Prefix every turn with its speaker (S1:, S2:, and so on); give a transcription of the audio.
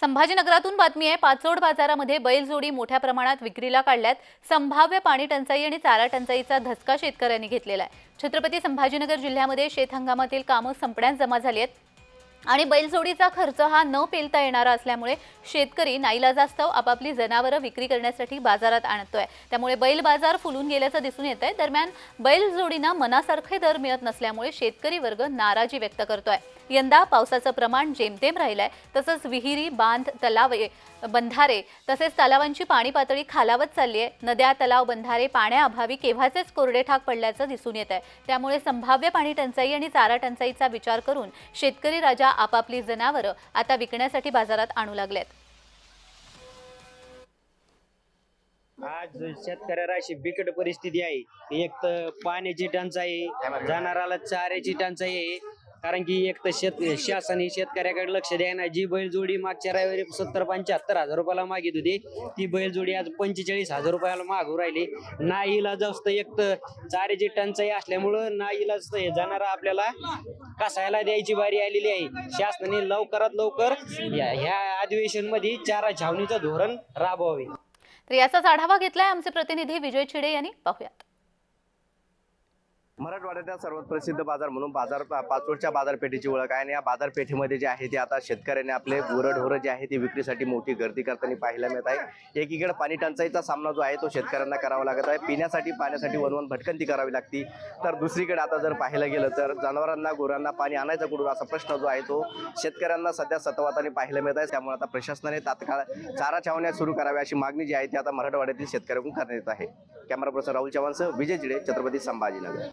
S1: संभाजीनगरातून बातमी आहे पाचोड बाजारामध्ये बैलजोडी मोठ्या प्रमाणात विक्रीला काढल्यात. संभाव्य पाणी टंचाई आणि चारा टंचाईचा धसका शेतकऱ्यांनी घेतलेला आहे. छत्रपती संभाजीनगर जिल्ह्यामध्ये शेत हंगामातील कामं संपण्यास जमा झाली आहेत. आणि बैलजोडीचा खर्च हा न पेलता येणारा असल्यामुळे शेतकरी नाईलाजास्तव आपापली जनावरं विक्री करण्यासाठी बाजारात आणतोय. त्यामुळे बैल बाजार फुलून गेल्याचं दिसून येत आहे दरम्यान बैलजोडींना मनासारखे दर मिळत नसल्यामुळे शेतकरी वर्ग नाराजी व्यक्त करतोय. यंदा पावसाचं प्रमाण जेमतेम राहिलंय तसंच विहिरी बांध तलावे बंधारे तसेच तलावांची पाणी पातळी खालावत चालली आहे नद्या तलाव बंधारे पाण्याअभावी केव्हाचेच कोरडे ठाक पडल्याचं दिसून येत आहे त्यामुळे संभाव्य पाणी टंचाई आणि चारा टंचाईचा विचार करून शेतकरी राजा आपापली जनावरं आता विकण्यासाठी बाजारात आणू लागलेत
S2: आज शेतकऱ्याला अशी बिकट परिस्थिती आहे. एक तर पाण्याची टंचाई जनावराला चाऱ्याची टंचाई आहे. कारण की एक तर शेत शासन ही शेतकऱ्याकडे लक्ष द्यायना जी बैलजोडी मागच्या रविवारी सत्तर पंच्याहत्तर हजार रुपयाला मागित होती ती बैलजोडी आज पंचेचाळीस हजार रुपयाला मागू राहिली. ना इलाज असतं एक तर चाऱ्याची टंचाई असल्यामुळं ना इलाज हे जाणार आपल्याला कसायला द्यायची बारी आलेली आहे. शासनाने लवकरात लवकर या- ह्या अधिवेशनमध्ये चारा छावणीचं धोरण राबवावे.
S1: तर याचाच आढावा घेतलाय आमचे प्रतिनिधी विजय छिडे यांनी. पाहूयात.
S3: मराठवाड्याचा सर्वात प्रसिद्ध बाजार म्हणून बाजार पाचोडच्या बाजारपेठेची ओळख आहे. आणि या बाजारपेठेमध्ये जे आहे ते आता शेतकऱ्यांनी आपले गुरढोरं जे आहे ते विक्रीसाठी मोठी गर्दी करताना पाहायला मिळत आहे. एकीकडे पाणी टंचाईचा सामना जो आहे तो शेतकऱ्यांना करावा लागत आहे. पिण्यासाठी पाण्यासाठी वनवन भटकंती करावी लागती. तर दुसरीकडे आता जर पाहायला गेलं तर जनावरांना गुरांना पाणी आणायचं कुठून असा प्रश्न जो आहे तो शेतकऱ्यांना सध्या सतवाताने पाहायला मिळत आहे. त्यामुळे आता प्रशासनाने तात्काळ चारा छावण्या सुरू कराव्या अशी मागणी जी आहे ती आता मराठवाड्यातील शेतकऱ्यांकडून करण्यात येत आहे. कॅमेरा पर्सन राहुल चव्हाणसह विजय जिडे छत्रपती संभाजीनगर.